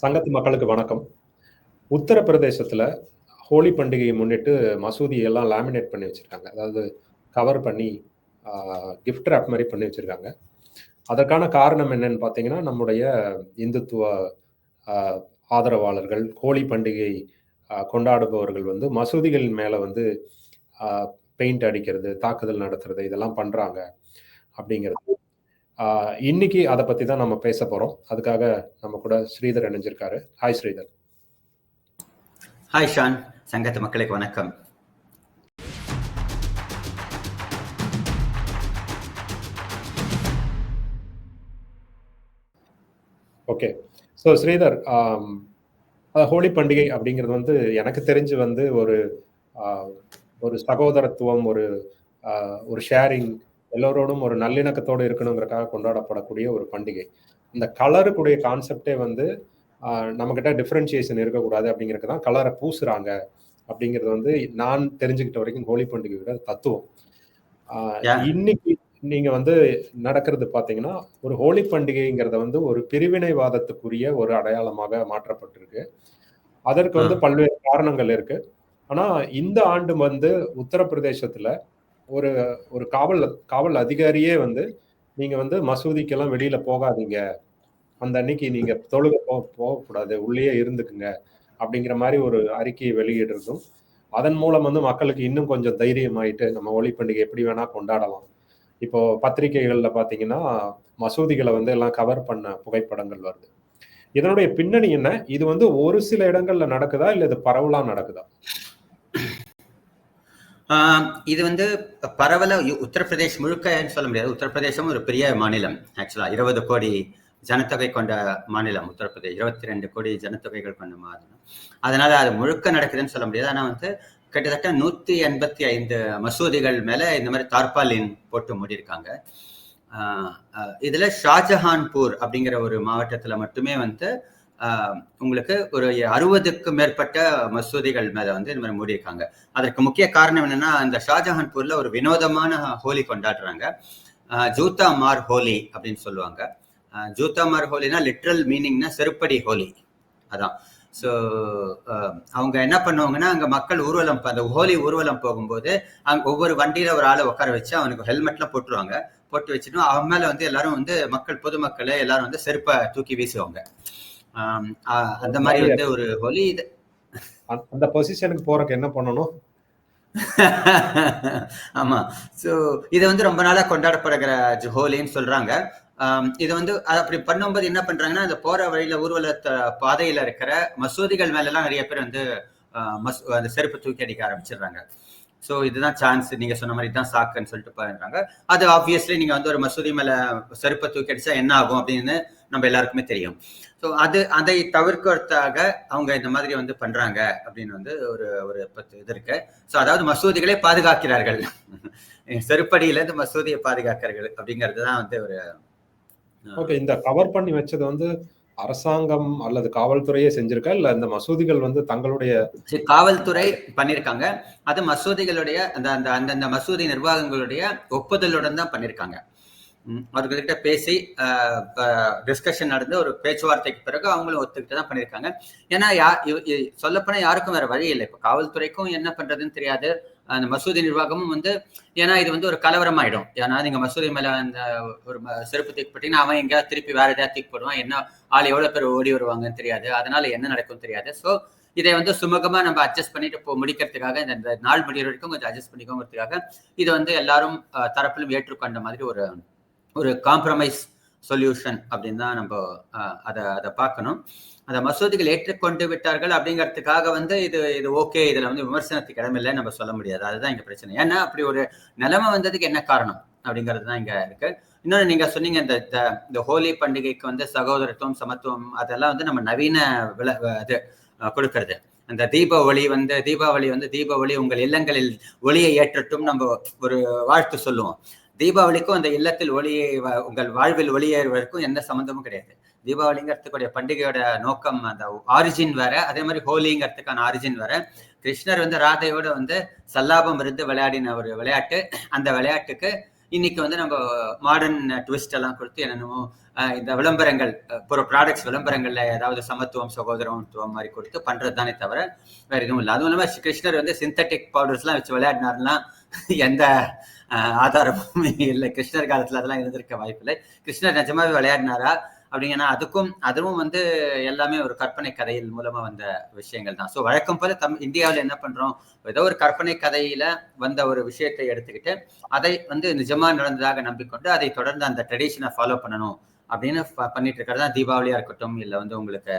சங்கத்து மக்களுக்கு வணக்கம். உத்தரப்பிரதேசத்துல ஹோலி பண்டிகையை முன்னிட்டு மசூதி எல்லாம் லேமினேட் பண்ணி வச்சிருக்காங்க. அதாவது கவர் பண்ணி கிஃப்ட் ரேப் மாதிரி பண்ணி வச்சிருக்காங்க. அதற்கான காரணம் என்னன்னு பார்த்தீங்கன்னா நம்முடைய இந்துத்துவ ஆதரவாளர்கள் ஹோலி பண்டிகை கொண்டாடுபவர்கள் வந்து மசூதிகளின் மேலே வந்து பெயிண்ட் அடிக்கிறது தாக்குதல் நடத்துறது இதெல்லாம் பண்ணுறாங்க அப்படிங்கிறது. இன்னைக்கு அதை பத்தி தான் நம்ம பேச போறோம். அதுக்காக நம்ம கூட ஸ்ரீதர் இணைஞ்சிருக்காரு. ஹாய் ஸ்ரீதர். ஹாய் ஷான் சங்கத்து மக்களுக்கு வணக்கம். ஓகே ஸோ ஸ்ரீதர் ஹோலி பண்டிகை அப்படிங்கிறது வந்து எனக்கு தெரிஞ்சு வந்து ஒரு ஒரு சகோதரத்துவம் ஒரு ஒரு ஷேரிங் எல்லோரோடும் ஒரு நல்லிணக்கத்தோடு இருக்கணுங்கிறதுக்காக கொண்டாடப்படக்கூடிய ஒரு பண்டிகை. இந்த கலருக்குடைய கான்செப்டே வந்து ஆஹ், நம்மக்கிட்ட டிஃப்ரென்சியேஷன் இருக்கக்கூடாது அப்படிங்கிறதுக்கு தான் கலரை பூசுறாங்க அப்படிங்கிறது வந்து நான் தெரிஞ்சுக்கிட்ட வரைக்கும் ஹோலி பண்டிகையோட தத்துவம். இன்னைக்கு நீங்க வந்து நடக்கிறது பாத்தீங்கன்னா ஒரு ஹோலி பண்டிகைங்கிறத வந்து ஒரு பிரிவினைவாதத்துக்குரிய ஒரு அடையாளமாக மாற்றப்பட்டிருக்கு. அதற்கு வந்து பல்வேறு காரணங்கள் இருக்கு. ஆனா இந்த ஆண்டு வந்து உத்தரப்பிரதேசத்துல ஒரு ஒரு காவல் காவல் அதிகாரியே வந்து நீங்க வந்து மசூதிக்கெல்லாம் வெளியில போகாதீங்க. அந்த அன்னைக்கு நீங்க தொழுக போ போகக்கூடாது. உள்ளேயே இருந்துக்குங்க. அப்படிங்கிற மாதிரி ஒரு அறிக்கையை வெளியிடுறதும் அதன் மூலம் வந்து மக்களுக்கு இன்னும் கொஞ்சம் தைரியமாயிட்டு நம்ம ஒளி பண்டிகை எப்படி வேணா கொண்டாடலாம். இப்போ பத்திரிகைகள்ல பாத்தீங்கன்னா மசூதிகளை வந்து எல்லாம் கவர் பண்ண புகைப்படங்கள் வருது. இதனுடைய பின்னணி என்ன? இது வந்து ஒரு சில இடங்கள்ல நடக்குதா? இல்ல இது பரவலா நடக்குதா? இது வந்து பரவல உத்தரப்பிரதேஷ் முழுக்கன்னு சொல்ல முடியாது. உத்தரப்பிரதேசம் ஒரு பெரிய மாநிலம் ஆக்சுவலா இருபது கோடி ஜனத்தொகை கொண்ட மாநிலம் உத்தரப்பிரதேஷ். இருபத்தி ரெண்டு கோடி ஜனத்தொகைகள் கொண்ட மாநிலம். அதனால அது முழுக்க நடக்குதுன்னு சொல்ல முடியாது. ஆனா வந்து கிட்டத்தட்ட நூத்தி எண்பத்தி ஐந்து மசூதிகள் மேல இந்த மாதிரி தார்பாலின் போட்டு மூடியிருக்காங்க. ஆஹ் இதுல ஷாஜஹான்பூர் அப்படிங்கிற ஒரு மாவட்டத்துல மட்டுமே வந்து உங்களுக்கு ஒரு அறுபதுக்கு மேற்பட்ட மசூதிகள் மேல வந்து இந்த மாதிரி மூடியிருக்காங்க. அதற்கு முக்கிய காரணம் என்னன்னா அந்த ஷாஜஹான்பூர்ல ஒரு வினோதமான ஹோலி கொண்டாடுறாங்க. ஜூத்தா மார் ஹோலி அப்படின்னு சொல்லுவாங்க. ஜூத்தா மார் ஹோலினா லிட்ரல் மீனிங்னா செருப்படி ஹோலி. அதான். ஸோ அவங்க என்ன பண்ணுவாங்கன்னா அங்க மக்கள் ஊர்வலம் அந்த ஹோலி ஊர்வலம் போகும்போது அங்க ஒவ்வொரு வண்டியில ஒரு ஆளை உட்கார வச்சு அவனுக்கு ஹெல்மெட்லாம் போட்டுருவாங்க. போட்டு வச்சுட்டு அவன் மேல வந்து எல்லாரும் வந்து மக்கள் பொதுமக்களை எல்லாரும் வந்து செருப்பை தூக்கி வீசுவாங்க. அந்த மாதிரி வந்து ஒரு ஹோலி இது. அந்த- பொசிஷனுக்கு போறதுக்கு என்ன பண்ணணும்? ஆமா. சோ இது வந்து ரொம்ப நாளா கொண்டாடப்படுகிற ஹோலின்னு சொல்றாங்க. இது வந்து அப்படி பண்ணும்போது என்ன பண்றாங்கன்னா அந்த போற வழியில ஊர்வலத்த பாதையில இருக்கிற மசூதிகள் மேல எல்லாம் நிறைய பேர் வந்து மஸ்- அந்த செருப்பு தூக்கி அடிக்க ஆரம்பிச்சிடுறாங்க. ஸோ இதுதான் சான்ஸ் நீங்க சொன்ன மாதிரி தான் சாக்குன்னு சொல்லிட்டு பண்றாங்க அது ஆப்வியஸ்லி நீங்க வந்து ஒரு மசூதி மேல செருப்பை தூக்கி அடிச்சா என்ன ஆகும் அப்படின்னு நம்ம எல்லாருக்குமே தெரியும். ஸோ அது அதை தவிர்க்கிறதுக்காக அவங்க இந்த மாதிரி வந்து பண்றாங்க அப்படின்னு வந்து ஒரு ஒரு இது இருக்கு. ஸோ அதாவது மசூதிகளே பாதுகாக்கிறார்கள். செருப்படியில இருந்து மசூதியை பாதுகாக்கிறார்கள் அப்படிங்கிறது தான் வந்து ஒரு ஓகே இந்த கவர் பண்ணி வச்சது வந்து அரசாங்கம் அல்லது காவல்துறையே செஞ்சிருக்கா? இல்ல இந்த மசூதிகள் வந்து தங்களுடைய காவல்துறை பண்ணிருக்காங்க. அது மசூதிகளுடைய அந்த அந்த அந்தந்த மசூதி நிர்வாகங்களுடைய ஒப்புதலுடன் தான் பண்ணிருக்காங்க. அவர்கிட்ட பேசி டிஸ்கஷன் நடந்து ஒரு பேச்சுவார்த்தைக்கு பிறகு அவங்களும் ஒத்துக்கிட்டு தான் பண்ணியிருக்காங்க. ஏன்னா யா சொல்லப்போனால் சொல்லப்போனா யாருக்கும் வேற வழி இல்லை. இப்போ காவல்துறைக்கும் என்ன பண்றதுன்னு தெரியாது. அந்த மசூதி நிர்வாகமும் வந்து ஏன்னா இது வந்து ஒரு கலவரம் ஆயிடும் ஏன்னா நீங்க மசூதி மேல அந்த ஒரு சிறப்பு செருப்பு தூக்கி போட்டீங்கன்னா அவன் எங்கேயாவது திருப்பி வேற ஏதாவது தூக்கி போடுவான். என்ன ஆள் எவ்வளவு பேர் ஓடி வருவாங்கன்னு தெரியாது. அதனால என்ன நடக்கும் தெரியாது. ஸோ இதை வந்து சுமூகமா நம்ம அட்ஜஸ்ட் பண்ணிட்டு போ முடிக்கிறதுக்காக இந்த நாள் முடிகிற வரைக்கும் கொஞ்சம் அட்ஜஸ்ட் பண்ணிக்கோங்கிறதுக்காக இது வந்து எல்லாரும் தரப்பிலும் ஏற்றுக்கொண்ட மாதிரி ஒரு ஒரு காம்ப்ரமைஸ் சொல்யூஷன் அப்படின்னு தான் நம்ம அதை அதை பார்க்கணும். அந்த மசூதிகள் ஏற்றுக்கொண்டு விட்டார்கள் அப்படிங்கிறதுக்காக வந்து இது இது ஓகே இதில் வந்து விமர்சனத்துக்கு இடமில்லை நம்ம சொல்ல முடியாது. அதுதான் இங்கே பிரச்சனை. ஏன்னா அப்படி ஒரு நிலைமை வந்ததுக்கு என்ன காரணம் அப்படிங்கிறது தான் இங்கே இருக்கு. இன்னொன்று நீங்கள் சொன்னீங்க இந்த இந்த- இந்த ஹோலி பண்டிகைக்கு வந்து சகோதரத்துவம் சமத்துவம் அதெல்லாம் வந்து நம்ம நவீன வில இது கொடுக்கறது. அந்த தீப ஒளி வந்து தீபாவளி வந்து தீப ஒளி உங்கள் இல்லங்களில் ஒளியை ஏற்றட்டும் நம்ம ஒரு வாழ்த்து சொல்லுவோம். தீபாவளிக்கும் அந்த இல்லத்தில் ஒளியை உங்கள் வாழ்வில் ஒளியேறுவதற்கும் எந்த சம்மந்தமும் கிடையாது. தீபாவளிங்கிறதுக்குடைய பண்டிகையோட நோக்கம் அந்த ஆரிஜின் வேற அதே மாதிரி ஹோலிங்கிறதுக்கான ஆரிஜின் வேற. கிருஷ்ணர் வந்து ராதையோட வந்து சல்லாபம் இருந்து விளையாடின ஒரு விளையாட்டு. அந்த விளையாட்டுக்கு இன்னைக்கு வந்து நம்ம மாடர்ன் ட்விஸ்ட் எல்லாம் கொடுத்து என்னென்னமோ இந்த விளம்பரங்கள் ஒரு ப்ராடக்ட்ஸ் விளம்பரங்கள்ல ஏதாவது சமத்துவம் சகோதரத்துவம் மாதிரி கொடுத்து பண்றது தானே தவிர வேற எதுவும் இல்லை. அதுவும் இல்லாமல் கிருஷ்ணர் வந்து சிந்தட்டிக் பவுடர்ஸ் எல்லாம் வச்சு விளையாடினாருன்னா எந்த ஆதாரமும் இல்லை. கிருஷ்ணர் காலத்துல அதெல்லாம் இருந்திருக்க வாய்ப்பில்லை. கிருஷ்ணர் நிஜமாவே விளையாடினாரா அப்படிங்கன்னா அதுக்கும் அதுவும் வந்து எல்லாமே ஒரு கற்பனை கதையில் மூலமா வந்த விஷயங்கள் தான். ஸோ வழக்கம் போல தம் இந்தியாவில் என்ன பண்றோம்? ஏதோ ஒரு கற்பனை கதையில வந்த ஒரு விஷயத்தை எடுத்துக்கிட்டு அதை வந்து நிஜமா நடந்ததாக நம்பிக்கொண்டு அதை தொடர்ந்து அந்த ட்ரெடிஷனை ஃபாலோ பண்ணணும் அப்படின்னு பண்ணிட்டு இருக்கிறது தான் தீபாவளியா இருக்கட்டும் இல்லை வந்து உங்களுக்கு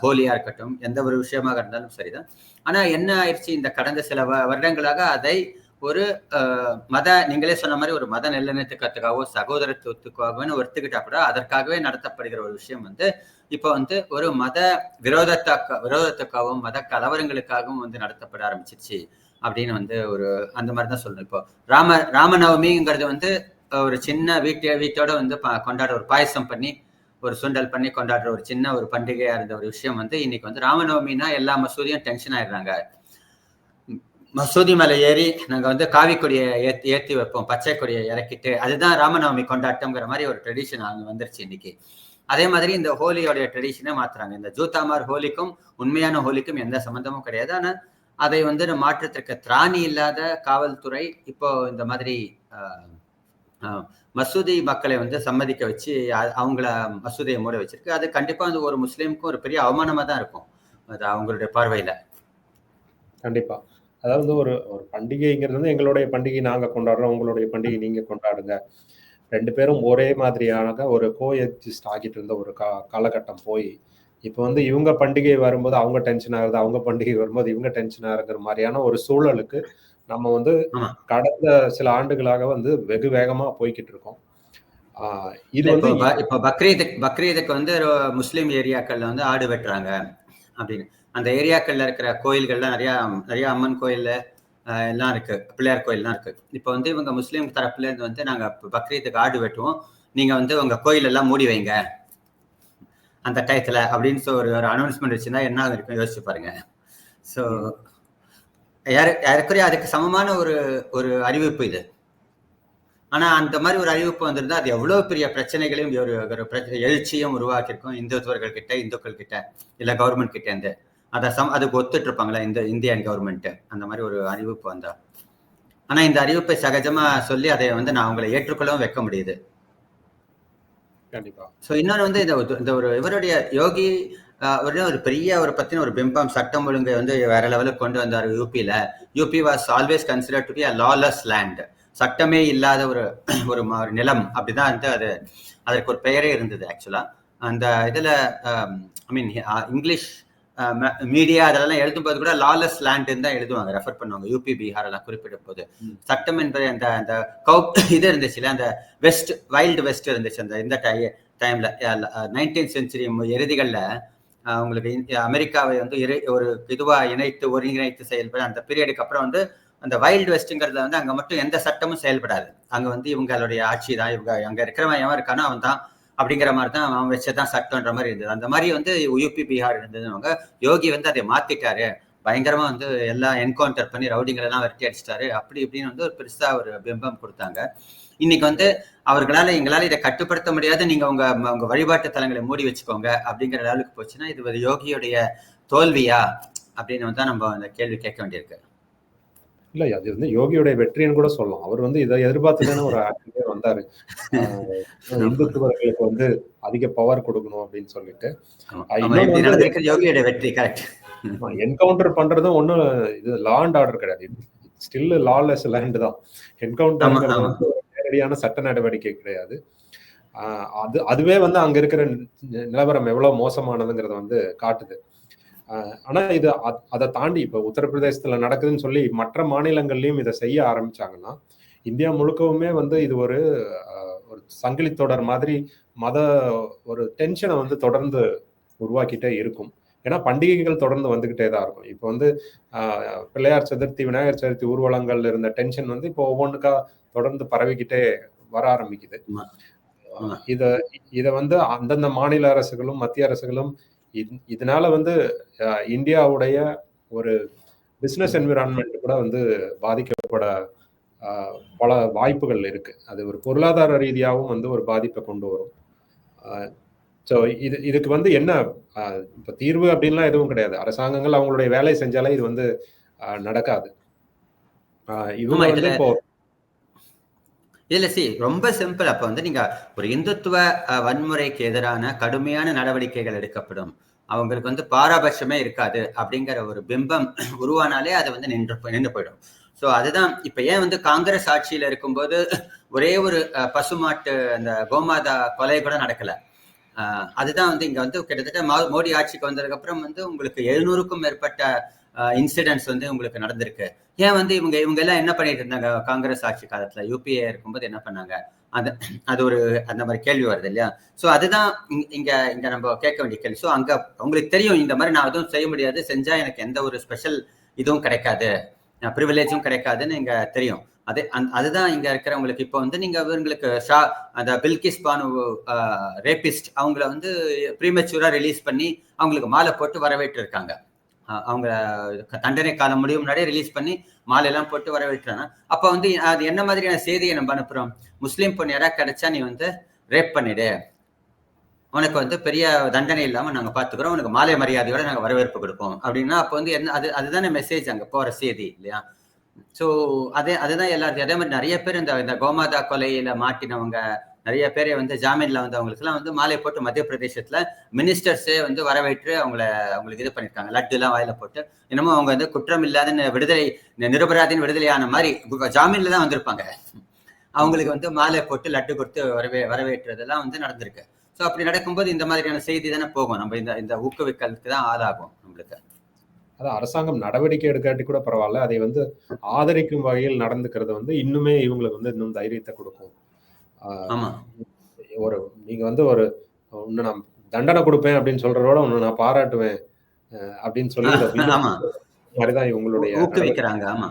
ஹோலியா இருக்கட்டும் எந்த ஒரு விஷயமாக இருந்தாலும் சரிதான். ஆனா என்ன ஆயிடுச்சு? இந்த கடந்த சில வ- வருடங்களாக அதை ஒரு மத நீங்களே சொன்ன மாதிரி ஒரு மத நல்லெண்ணத்துக்காகவோ சகோதரத்துவத்துக்காகவோ ஒத்துக்கிட்டா கூட அதற்காகவே நடத்தப்படுகிற ஒரு விஷயம் வந்து இப்போ வந்து ஒரு மத விரோதத்தாக்க விரோதத்துக்காகவும் மத கலவரங்களுக்காகவும் வந்து நடத்தப்பட ஆரம்பிச்சிருச்சு அப்படின்னு வந்து ஒரு அந்த மாதிரி தான் சொல்லணும். இப்போ ராம ராமநவமிங்கிறது வந்து ஒரு சின்ன வீட்டு வீட்டோட வந்து கொண்டாடுற ஒரு பாயசம் பண்ணி ஒரு சுண்டல் பண்ணி கொண்டாடுற ஒரு சின்ன ஒரு பண்டிகையா இருந்த ஒரு விஷயம் வந்து இன்னைக்கு வந்து ராமநவமினா எல்லா மசூதியும் டென்ஷன் ஆயிடுறாங்க. மசூதி மலை ஏறி நாங்க வந்து காவி கொடியை ஏத்தி ஏத்தி வைப்போம் பச்சை கொடியை இறக்கிட்டு அதுதான் ராமநவமி கொண்டாட்டம்ங்கிற மாதிரி ஒரு ட்ரெடிஷன் அங்க வந்துருச்சு இன்னைக்கு. அதே மாதிரி இந்த ஹோலியோடைய ட்ரெடிஷனை மாத்துறாங்க. இந்த ஜூத்தாமார் ஹோலிக்கும் உண்மையான ஹோலிக்கும் எந்த சம்பந்தமும் கிடையாது. ஆனா அதை வந்து மாற்றத்திற்கு திராணி இல்லாத காவல்துறை இப்போ இந்த மாதிரி மசூதி மக்களை வந்து சம்மதிக்க வச்சு அவங்கள மசூதியை மூட வச்சிருக்கு. அது கண்டிப்பா வந்து ஒரு முஸ்லீமுக்கும் ஒரு பெரிய அவமானமா தான் இருக்கும். அது அவங்களுடைய பார்வையில. கண்டிப்பா. அதாவது ஒரு ஒரு பண்டிகைங்கிறது வந்து எங்களுடைய பண்டிகை நாங்க கொண்டாடுறோம் உங்களுடைய பண்டிகை நீங்க கொண்டாடுங்க. ரெண்டு பேரும் ஒரே மாதிரியான ஒரு கோஎக்ஸிஸ்ட் ஆகிட்டு இருந்த ஒரு கா காலகட்டம் போய் இப்போ வந்து இவங்க பண்டிகை வரும்போது அவங்க டென்ஷன் ஆகுது அவங்க பண்டிகை வரும்போது இவங்க டென்ஷன் ஆகுற மாதிரியான ஒரு சூழலுக்கு நம்ம வந்து. கடந்த சில ஆண்டுகளாக வந்து வெகு வேகமா போய்கிட்டு இருக்கோம். இது வந்து இப்போ பக்ரீதுக்கு பக்ரீதுக்கு வந்து முஸ்லீம் ஏரியாக்கள்ல வந்து ஆடு வெட்டுறாங்க அப்படின்னு. அந்த ஏரியாக்கள்ல இருக்கிற கோயில்கள்லாம் நிறைய நிறைய அம்மன் கோயிலில் எல்லாம் இருக்கு. பிள்ளையார் கோயில்லாம் இருக்கு. இப்போ வந்து இவங்க முஸ்லீம் தரப்புல இருந்து வந்து நாங்க பக்ரீத்துக்கு ஆடு வெட்டுவோம். நீங்க வந்து உங்க கோயில் எல்லாம் மூடி வைங்க. அந்த டயத்துல அப்படின்னு சொல்லி ஒரு ஒரு அனௌன்ஸ்மெண்ட் வச்சிருந்தா என்ன இருக்கும் யோசிச்சு பாருங்க. ஸோ யாரு யாருக்குரிய அதுக்கு சமமான ஒரு ஒரு அறிவிப்பு இது. ஆனா அந்த மாதிரி ஒரு அறிவிப்பு வந்திருந்தா அது எவ்வளவு பெரிய பிரச்சனைகளையும் ஒரு ஒரு எழுச்சியும் உருவாக்கியிருக்கும் இந்துத்துவர்கள் கிட்ட இந்துக்கள் கிட்ட இல்ல கவர்மெண்ட் கிட்ட இருந்து அதை சம் அதுக்கு ஒத்துட்டு இருப்பாங்களா இந்த இந்தியன் கவர்மெண்ட் அந்த மாதிரி ஒரு அறிவிப்பு வந்தா. ஆனா இந்த அறிவிப்பை சகஜமா சொல்லி அதை வந்து நான் அவங்களை ஏற்றுக்கொள்ளவும் வைக்க முடியுது. கண்டிப்பா. ஸோ இன்னொன்று வந்து இந்த ஒரு- இவருடைய யோகி அவருடைய ஒரு பெரிய ஒரு பத்தின ஒரு பிம்பம் சட்டம் ஒழுங்கை வந்து வேற லெவலுக்கு கொண்டு வந்தார் யூபியில UP was always consider to be a lawless land சட்டமே இல்லாத ஒரு ஒரு நிலம். அப்படிதான் வந்து அது அதற்கு ஒரு பெயரே இருந்தது ஆக்சுவலா அந்த இதுல ஐ மீன் இங்கிலீஷ் மீடியா அதெல்லாம் எழுதும்போது கூட லாலெஸ் லேண்ட் தான் எழுதுவாங்க ரெஃபர் பண்ணுவாங்க. யூபி பீகார் எல்லாம் குறிப்பிடும் போது. சட்டம் என்பது அந்த அந்த கவு இது இருந்துச்சுல அந்த வெஸ்ட் வைல்டு வெஸ்ட் இருந்துச்சு அந்த இந்த டை டைம்ல நைன்டீன் செஞ்சுரி இறுதிகள்ல உங்களுக்கு அமெரிக்காவை வந்து இறை ஒரு இதுவா இணைத்து ஒருங்கிணைத்து செயல்பட அந்த பீரியடுக்கு அப்புறம் வந்து அந்த வைல்டு வெஸ்ட்ங்கிறதுல வந்து அங்க மட்டும் எந்த சட்டமும் செயல்படாது. அங்க வந்து இவங்களுடைய ஆட்சி தான் இவங்க அங்க இருக்கிறவன் எவன் இருக்கானோ அவன் தான் அப்படிங்கிற மாதிரி தான் அவன் வச்சதான் சட்டம்ன்ற மாதிரி இருந்தது. அந்த மாதிரி வந்து யூபி பீகார் இருந்ததுவங்க யோகி வந்து அதை மாத்திட்டாரு. பயங்கரமா வந்து எல்லாம் என்கவுண்டர் பண்ணி ரவுடிங்களெல்லாம் வெட்டி அடிச்சிட்டாரு. அப்படி இப்படின்னு வந்து ஒரு பெருசா ஒரு பிம்பம் கொடுத்தாங்க. இன்னைக்கு வந்து அவர்களால எங்களால இதை கட்டுப்படுத்த முடியாது. நீங்க உங்க உங்க வழிபாட்டு தலங்களை மூடி வச்சுக்கோங்க அப்படிங்கிற லெவலுக்கு போச்சுன்னா இது ஒரு யோகியுடைய தோல்வியா அப்படின்னு வந்து தான் நம்ம அந்த கேள்வி கேட்க வேண்டியிருக்கு. இல்ல அது வந்து யோகியோட வெற்றின்னு கூட சொல்லலாம். அவர் வந்து இதை எதிர்பார்த்து தானே ஒரு ஆக்டிவே வந்தாரு. இந்துத்துவர்களுக்கு வந்து அதிக பவர் கொடுக்கணும் அப்படின்னு சொல்லிட்டு. வெற்றி கரெக்ட் என்கவுண்டர் பண்றதும் ஒன்றும் இது லா அண்ட் ஆர்டர் கிடையாது. ஸ்டில் லாலெஸ் லேண்ட் தான். என்கவுண்டர். வந்து நேரடியான சட்ட நடவடிக்கை கிடையாது. ஆஹ் அது அதுவே வந்து அங்க இருக்கிற நிலவரம் எவ்வளவு மோசமானதுங்கிறத வந்து காட்டுது. ஆஹ் ஆனா இது அதை தாண்டி இப்ப உத்தரப்பிரதேசத்துல நடக்குதுன்னு சொல்லி மற்ற மாநிலங்கள்லயும் இதை செய்ய ஆரம்பிச்சாங்கன்னா இந்தியா முழுக்கவுமே வந்து இது ஒரு ஒரு சங்கிலி தொடர் மாதிரி மத ஒரு டென்ஷனை வந்து தொடர்ந்து உருவாக்கிட்டே இருக்கும். ஏன்னா பண்டிகைகள் தொடர்ந்து வந்துகிட்டே தான் இருக்கும். இப்போ வந்து பிள்ளையார் சதுர்த்தி விநாயகர் சதுர்த்தி ஊர்வலங்கள் இருந்த டென்ஷன் வந்து இப்போ ஒவ்வொன்றுக்கா தொடர்ந்து பரவிக்கிட்டே வர ஆரம்பிக்குது. இத இத வந்து அந்தந்த மாநில அரசுகளும் மத்திய அரசுகளும் இதனால வந்து இந்தியாவுடைய ஒரு பிசினஸ் என்விரான்மெண்ட் கூட வந்து பாதிக்கப்பட பல வாய்ப்புகள் இருக்கு. அது ஒரு பொருளாதார ரீதியாகவும் வந்து ஒரு பாதிப்பை கொண்டு வரும். ஸோ இது இதுக்கு வந்து என்ன இப்ப தீர்வு அப்படின்லாம் எதுவும் கிடையாது. அரசாங்கங்கள் அவங்களுடைய வேலை செஞ்சாலே இது வந்து நடக்காது. இவங்க வந்து இப்போ இதுல சி ரொம்ப சிம்பிள் அப்ப வந்து நீங்க ஒரு இந்துத்துவ வன்முறைக்கு எதிரான கடுமையான நடவடிக்கைகள் எடுக்கப்படும். அவங்களுக்கு வந்து பாராபட்சமே இருக்காது அப்படிங்கிற ஒரு பிம்பம் உருவானாலே அது வந்து நின்று நின்று போயிடும். ஸோ அதுதான் இப்ப ஏன் வந்து காங்கிரஸ் ஆட்சியில இருக்கும்போது ஒரே ஒரு பசுமாட்டு அந்த கோமாதா கொலை கூட நடக்கல. அதுதான் வந்து இங்க வந்து கிட்டத்தட்ட மா- மோடி ஆட்சிக்கு வந்ததுக்கு அப்புறம் வந்து உங்களுக்கு எழுநூறுக்கும் மேற்பட்ட இன்சிடென்ட்ஸ் வந்து உங்களுக்கு நடந்திருக்கு. ஏன் வந்து இவங்க இவங்க எல்லாம் என்ன பண்ணிட்டு இருந்தாங்க? காங்கிரஸ் ஆட்சி காலத்துல யூபிஏ இருக்கும்போது என்ன பண்ணாங்க? அந்த அது ஒரு அந்த மாதிரி கேள்வி வருது இல்லையா? ஸோ அதுதான் இங்க- இங்க நம்ம கேட்க வேண்டிய கேள்வி. ஸோ அங்க உங்களுக்கு தெரியும் இந்த மாதிரி நான் எதுவும் செய்ய முடியாது. செஞ்சா எனக்கு எந்த ஒரு ஸ்பெஷல் இதுவும் கிடைக்காது. ப்ரிவிலேஜும் கிடைக்காதுன்னு இங்க தெரியும். அது அந் அதுதான் இங்க இருக்கிறவங்களுக்கு. இப்போ வந்து நீங்க இவங்களுக்கு ஷா அந்த பில்கிஸ் பானு ரேபிஸ்ட் அவங்கள வந்து ப்ரீமெச்சூரா ரிலீஸ் பண்ணி அவங்களுக்கு மாலை போட்டு வரவேற்று இருக்காங்க அவங்க தண்டனை காலம் முடியும் முன்னாடியே ரிலீஸ் பண்ணி மாலையெல்லாம் போட்டு வரவேற்றாங்க. அப்ப வந்து அது என்ன மாதிரியான செய்தியை நம்ம அனுப்புறோம்? முஸ்லீம் பொண்ணு யாராவது கிடைச்சா நீ வந்து ரேப் பண்ணிடு. உனக்கு வந்து பெரிய தண்டனை இல்லாம நாங்க பாத்துக்கிறோம். உனக்கு மாலை மரியாதையோட நாங்க வரவேற்பு கொடுப்போம். அப்படின்னா அப்ப வந்து என்ன அது அதுதானே மெசேஜ் அங்க போற செய்தி இல்லையா? சோ அதே அதுதான் எல்லாத்தையும் அதே மாதிரி நிறைய பேர் இந்த இந்த கோமாதா கொலையில மாட்டினவங்க நிறைய பேரை வந்து ஜாமீன்ல வந்து அவங்களுக்குலாம் வந்து மாலை போட்டு மத்திய பிரதேசத்துல மினிஸ்டர்ஸே வந்து வரவேற்று அவங்கள அவங்களுக்கு இது பண்ணிருக்காங்க. லட்டு எல்லாம் வாயில போட்டு. என்னமோ அவங்க வந்து குற்றம் இல்லாதன்னு விடுதலை நிரபராதின்னு விடுதலையான மாதிரி ஜாமீன்ல தான் வந்திருப்பாங்க. அவங்களுக்கு வந்து மாலை போட்டு லட்டு கொடுத்து வரவே வரவேற்றதெல்லாம் வந்து நடந்திருக்கு. ஸோ அப்படி நடக்கும்போது இந்த மாதிரியான செய்தி தானே போகும். நம்ம இந்த இந்த ஊக்குவிக்கலுக்கு தான் ஆளாகும் நம்மளுக்கு. அதான் அரசாங்கம் நடவடிக்கை எடுக்காட்டி கூட பரவாயில்ல. அதை வந்து ஆதரிக்கும் வகையில் நடந்துக்கிறது வந்து இன்னுமே இவங்களுக்கு வந்து இன்னும் தைரியத்தை கொடுக்கும். ஒரு நீங்க வந்து ஒரு ஒன்னு நான் தண்டனை கொடுப்பேன் அப்படின்னு சொல்றதோட ஒன்னு நான் பாராட்டுவேன் அப்படின்னு சொல்லி மாதிரிதான் இவங்களுடைய ஊக்குவிக்கிறாங்க ஆமா.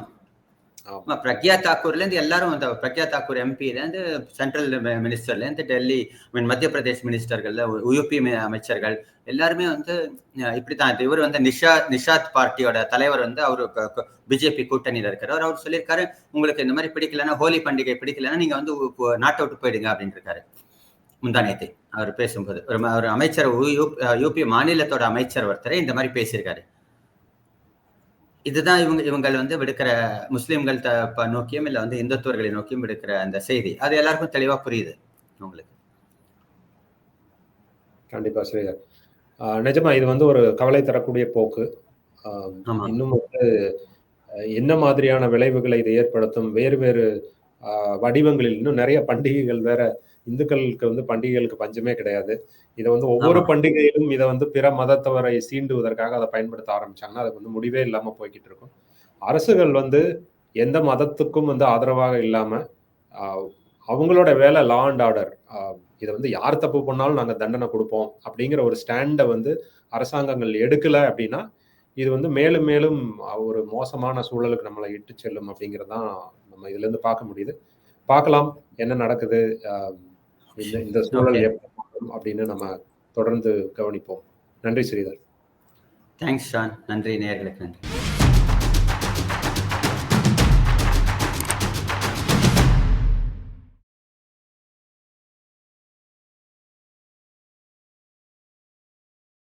ஆமா. பிரக்யா தாக்கூர்ல இருந்து எல்லாரும் அந்த பிரக்யா தாக்கூர் எம்பில இருந்து சென்ட்ரல் மினிஸ்டர்ல இருந்து டெல்லி மீன் மத்திய பிரதேஷ் மினிஸ்டர்கள்ல யூபி அமைச்சர்கள் எல்லாருமே வந்து இப்படித்தான் இவர் வந்து நிஷா நிஷாத் பார்ட்டியோட தலைவர் வந்து அவரு பிஜேபி கூட்டணியில இருக்கிறார் அவர் சொல்லியிருக்காரு உங்களுக்கு இந்த மாதிரி பிடிக்கலன்னா ஹோலி பண்டிகை பிடிக்கலன்னா நீங்க வந்து நாட் அவுட் போயிடுங்க அப்படின்னு இருக்காரு முந்தானேத்து அவர் பேசும்போது. ஒரு அமைச்சர் யூபி மாநிலத்தோட அமைச்சர் ஒருத்தரை இந்த மாதிரி பேசியிருக்காரு. இதுதான் இவங்க இவங்கள் வந்து விடுக்கிற முஸ்லிம்கள் நோக்கியும் இல்லை வந்து இந்துத்துவர்களை நோக்கியும் விடுக்கிற அந்த செய்தி. அது எல்லாருக்கும் தெளிவா புரியுது உங்களுக்கு. கண்டிப்பா ஸ்ரீதர். நிஜமா இது வந்து ஒரு கவலை தரக்கூடிய போக்கு. இன்னும் வந்து என்ன மாதிரியான விளைவுகளை இது ஏற்படுத்தும்? வேறு வேறு வடிவங்களில் இன்னும் நிறைய பண்டிகைகள் வேற இந்துக்களுக்கு வந்து பண்டிகைகளுக்கு பஞ்சமே கிடையாது இதை வந்து ஒவ்வொரு. பண்டிகையிலும் இதை வந்து பிற மதத்தவரை சீண்டுவதற்காக அதை பயன்படுத்த ஆரம்பிச்சாங்கன்னா அது வந்து முடிவே இல்லாம போய்கிட்டு இருக்கும் அரசுகள் வந்து எந்த மதத்துக்கும் வந்து ஆதரவாக இல்லாம ஆஹ் அவங்களோட வேலை லா அண்ட் ஆர்டர் இதை வந்து யார் தப்பு பண்ணாலும் நாங்கள் தண்டனை கொடுப்போம் அப்படிங்கிற ஒரு ஸ்டாண்டை வந்து அரசாங்கங்கள் எடுக்கல அப்படின்னா இது வந்து மேலும் மேலும் ஒரு மோசமான சூழலுக்கு நம்மளை இட்டு செல்லும் அப்படிங்கிறதான் நம்ம இதுல இருந்து பார்க்க முடியுது. பார்க்கலாம் என்ன நடக்குது இந்த சூழல் அப்படின்னு நம்ம தொடர்ந்து கவனிப்போம். நன்றி ஸ்ரீதர். தேங்க்ஸ் ஷான் நன்றி நேயர்களுக்கு நன்றி.